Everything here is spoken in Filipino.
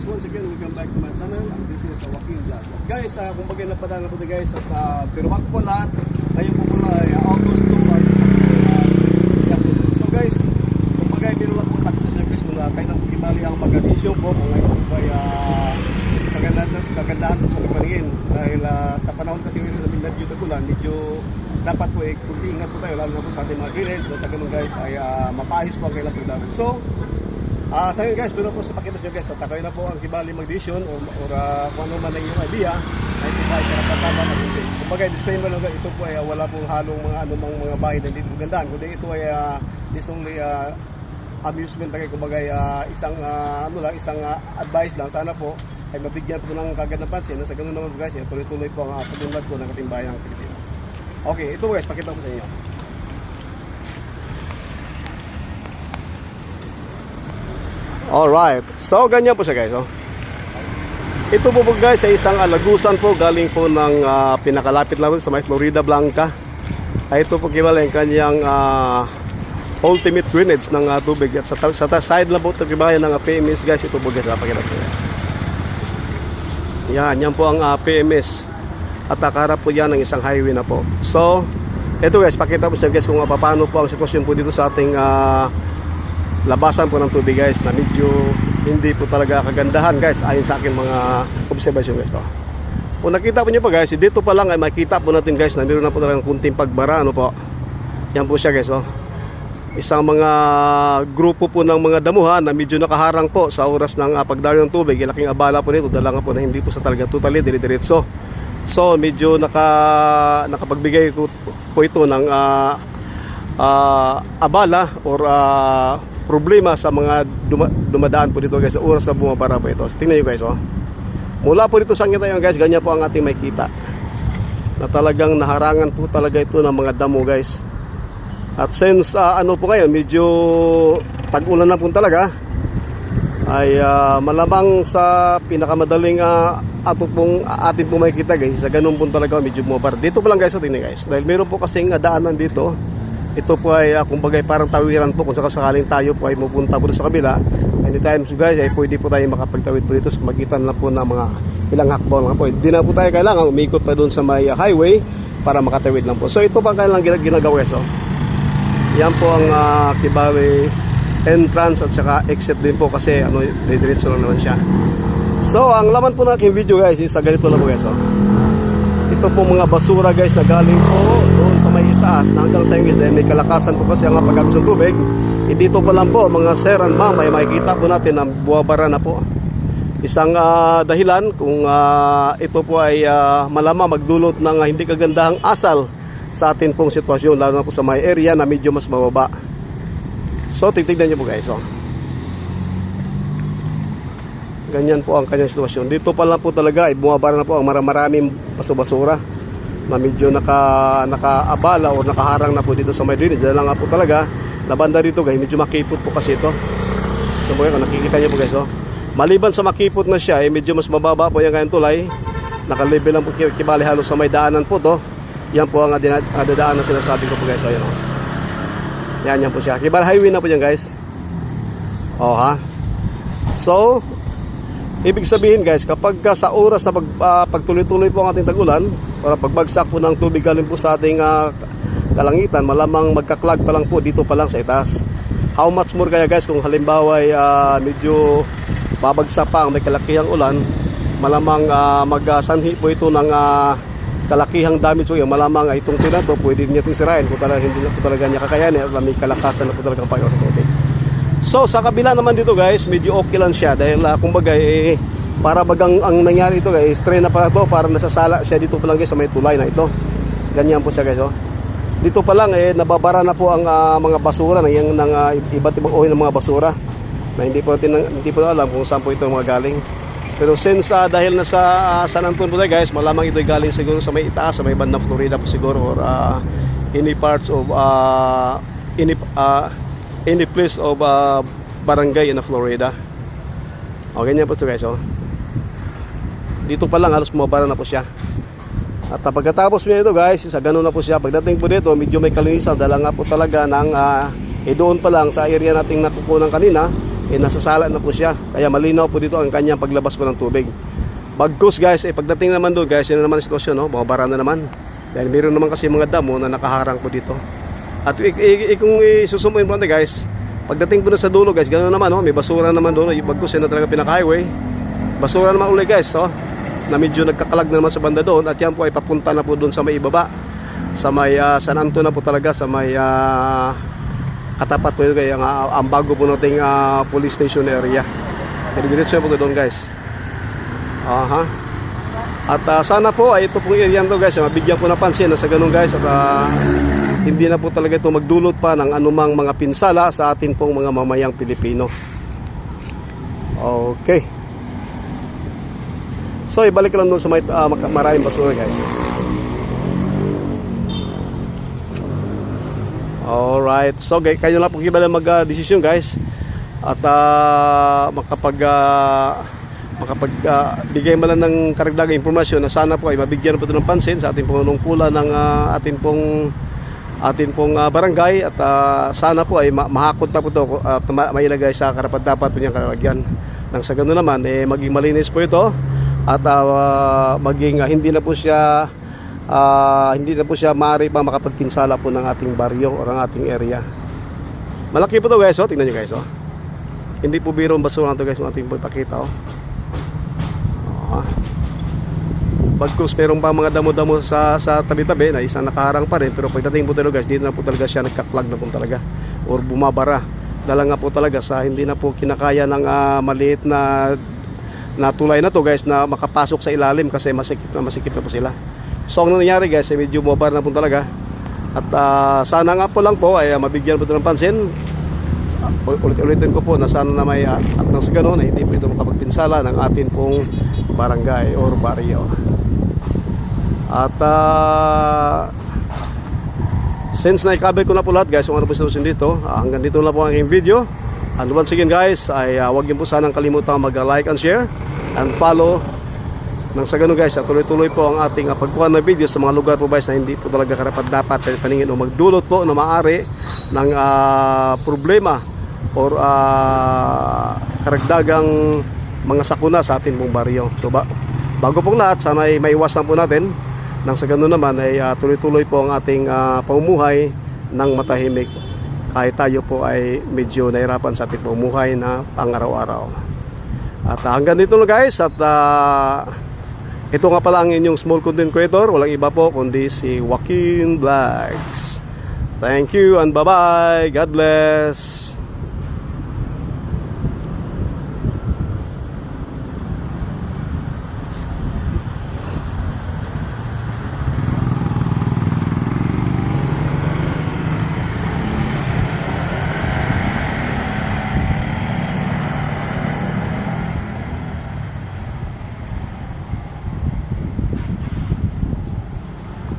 guys, once again, welcome back to my channel. This is Joaquin Vlog. Guys, uh, kung bagay napadaan na po tayo guys, at uh, pero wag po lahat, ngayon po na ay uh, August 2 at uh, So guys, kung bagay pero wag po takot sa guys, kung uh, kayo na kitali ang mag-admission po, kung ngayon po ay uh, kagandahan po sa lupaningin. Dahil uh, sa panahon kasi ngayon na medyo tagulan, medyo dapat po eh, kunti ingat po tayo, lalo na po sa ating mga grades. Sa ganun guys, ay uh, mapahis po ang kailang pagdami. So, Ah, sa guys, pero po sa pakitas nyo guys, at kayo na po ang kibali mag-decision or, or uh, kung ano man ang iyong idea, ay ito ay karapatan na hindi. Kumbaga, disclaimer lang ito po ay uh, wala pong halong mga anumang mga bahay na dito gandaan. Kundi ito ay uh, is only uh, amusement lang kumbaga uh, isang uh, ano lang, isang uh, advice lang. Sana po ay mabigyan po ng kagad ng pansin. Sa ganun naman guys, eh, tuloy-tuloy po ang uh, pagdunlad ko ng katimbayang Pilipinas. Okay, ito guys, pakita ko sa inyo. Alright. So, ganyan po siya guys. Oh. Ito po po guys ay isang alagusan po galing po ng ah, pinakalapit lang sa may Florida Blanca. Ay ito po kibala yung kanyang ah, ultimate greenage ng ah, tubig. At sa, sa side lang po ito kibala ng ah, PMS guys. Ito po guys. Napakita ko. Yan. Yan po ang ah, PMS. At nakaharap po yan ng isang highway na po. So, ito guys. Pakita po siya guys kung ah, paano po ang sitwasyon po dito sa ating ah, labasan po ng tubig guys na medyo hindi po talaga kagandahan guys ayon sa akin mga observation guys to. Kung nakita po niyo pa guys, dito pa lang ay makita po natin guys na meron na po talagang kunting pagbara ano po. Yan po siya guys oh. Isang mga grupo po ng mga damuhan na medyo nakaharang po sa oras ng uh, pagdaloy ng tubig. Ilaking abala po nito, dala po na hindi po sa talaga totally dire-diretso. So medyo naka nakapagbigay ko po ito ng ah, ah, abala or ah, problema sa mga duma- dumadaan po dito guys sa oras na bumabara po ito. Tingnan nyo guys oh. Mula po dito sa ngita guys, ganyan po ang ating may kita. Na talagang naharangan po talaga ito ng mga damo guys. At since ah, ano po ngayon, medyo tag-ulan na po talaga, ay ah, malamang sa pinakamadaling uh, ato pong atin pong makikita guys sa ganun po talaga medyo bumabara dito pa lang guys sa tingnan guys dahil meron po kasing ah, daanan dito ito po ay uh, kumbaga parang tawiran po. Kung sakaling tayo po ay mapunta po sa kabila anytime so guys ay pwede po tayo makapagtawid po dito. Sa magitan na po ng mga ilang hakbang lang po. Hindi na po tayo kailangan umikot pa doon sa may uh, highway para makatawid lang po. So ito pa kailangan gina- ginagawa guys oh. yan po ang uh, Kibawe entrance at saka exit din po kasi ano diretso lang naman siya. So ang laman po ng aking video guys is uh, ganito lang po guys oh. ito po mga basura guys na galing po itaas na hanggang sa inyo dahil may kalakasan po kasi ang pagkabos ng tubig eh, dito pa lang po mga sir and ma'am ay makikita po natin na buwabara na po isang ah, dahilan kung ah, ito po ay ah, malamang magdulot ng ah, hindi kagandahang asal sa atin pong sitwasyon lalo na po sa may area na medyo mas mababa so titignan nyo po guys oh. Ganyan po ang kanyang sitwasyon. Dito pa lang po talaga ay bumabara na po ang maraming basura na medyo naka, nakaabala o nakaharang na po dito sa may drainage. Dahil lang nga po talaga na banda dito guys, medyo makipot po kasi ito. So po kung nakikita niyo po guys oh. Maliban sa makipot na siya, eh, medyo mas mababa po yung kanyang tulay. Nakalevel lang po kibali halos sa may daanan po to. Yan po ang adadaan na sinasabi ko po guys. Oh, yan, oh. yan, yan po siya. Kibali highway na po yan guys. Oh ha. So, Ibig sabihin guys, kapag ka sa oras na pag, ah, pagtuloy-tuloy po ang ating tagulan, para pagbagsak po ng tubig galing po sa ating ah, kalangitan, malamang magkaklag pa lang po dito pa lang sa itaas. How much more kaya guys kung halimbawa ay ah, medyo babagsak pa ang may kalakihang ulan, malamang uh, magsanhi po ito ng ah, kalakihang damage po yun. Malamang ay itong tunan to, pwede niya itong sirain kung talaga hindi na po talaga niya kakayanin at may kalakasan na po talaga payo sa tubig. So sa kabila naman dito guys, medyo okay lang siya dahil uh, kumbaga eh, para bagang ang nangyari ito guys, strain na pala to para nasasala siya dito pa lang guys sa may tulay na ito. Ganyan po siya guys oh. Dito pa lang eh nababara na po ang ah, mga basura ng yung ng ah, iba't ibang uri ng mga basura na hindi po natin hindi po alam kung saan po ito mga galing. Pero since ah, dahil nasa uh, San Antonio po tayo guys, malamang ito ay galing siguro sa may itaas, sa may bandang Florida po siguro or ah, any parts of uh, any ah, any place of uh, barangay in Florida. O, ganyan po ito guys, oh. Dito pa lang, halos bumabara na po siya. At uh, pagkatapos niya ito guys, sa ganun na po siya. Pagdating po dito, medyo may kalinisan. Dala nga po talaga ng, uh, eh doon pa lang sa area nating nakukunan kanina, eh, nasasala na po siya. Kaya malinaw po dito ang kanyang paglabas po ng tubig. Bagkus guys, eh, pagdating naman doon guys, yun na naman ang sitwasyon, no? bumabara na naman. Dahil meron naman kasi mga damo na nakaharang po dito. At kung isusumo importante guys, pagdating po na sa dulo guys, ganoon naman, no? may basura naman doon, yung bagkus yun na talaga pinaka-highway. Basura naman uli guys, oh, na medyo nagkakalag na naman sa banda doon at yan po ay papunta na po doon sa may ibaba. Sa may ah, San Antonio na po talaga, sa may ah, katapat po yun kaya ang, ang bago po nating ah, police station area. Diretso po doon guys. Aha. At ah, sana po ay ito pong area to guys, mabigyan po ng pansin na sa ganun guys at ah, hindi na po talaga ito magdulot pa ng anumang mga pinsala sa atin pong mga mamayang Pilipino. Okay. So ibalik lang doon sa may maka- maraming basura guys. Alright. So gay- kayo na po kibala mag-desisyon guys. At ah, makapag makapag ah, bigay man lang ng karagdagang impormasyon na sana po ay mabigyan po ito ng pansin sa ating panunungkulan ng ah, ating pong ating pong ah, barangay at ah, sana po ay ma- mahakot na po ito at ma- mailagay sa karapat dapat po niyang kalagyan. Nang sa ganoon naman eh maging malinis po ito at ah, maging ah, hindi na po siya ah, hindi na po siya maaari pa makapagpinsala po ng ating baryo o ng ating area. Malaki po to guys, oh. tingnan nyo guys. Oh. Hindi po biro ang basura na to guys, yung ating po ipakita. Oh. Bagkus meron pa mga damo-damo sa sa tabi-tabi na isang nakaharang pa rin pero pagdating po talaga guys, dito na po talaga siya nagka-clog na po talaga or bumabara. Dala nga po talaga sa hindi na po kinakaya ng ah, maliit na na tulay na to guys na makapasok sa ilalim kasi masikip na masikip na po sila. So ang nangyari guys ay medyo bumabara na po talaga. At ah, sana nga po lang po ay ah, mabigyan po ito ng pansin. Ah, Ulit-ulitin ko po na sana na may ah, at nang sa ganun ay hindi po ito makapagpinsala ng atin pong barangay or barrio. At ah, since na-cover ko na po lahat guys kung ano po sitwasyon dito, ah, hanggang dito na po ang aking video. And once again guys, ay ah, huwag niyo po sanang kalimutan mag-like and share and follow nang sa ganun guys, tuloy-tuloy po ang ating uh, pagkuha ng video sa mga lugar po guys na hindi po talaga karapat dapat sa paningin o magdulot po na maaari ng ah, problema or ah, karagdagang mga sakuna sa ating pong baryo. So ba, bago pong lahat, sana ay maiwasan po natin nang sa ganun naman ay ah, tuloy-tuloy po ang ating ah, pamumuhay ng matahimik kahit tayo po ay medyo nahirapan sa ating pamumuhay na pang-araw-araw. At ah, hanggang dito na guys at ah, ito nga pala ang inyong small content creator, walang iba po kundi si Joaquin Vlogs. Thank you and bye-bye. God bless.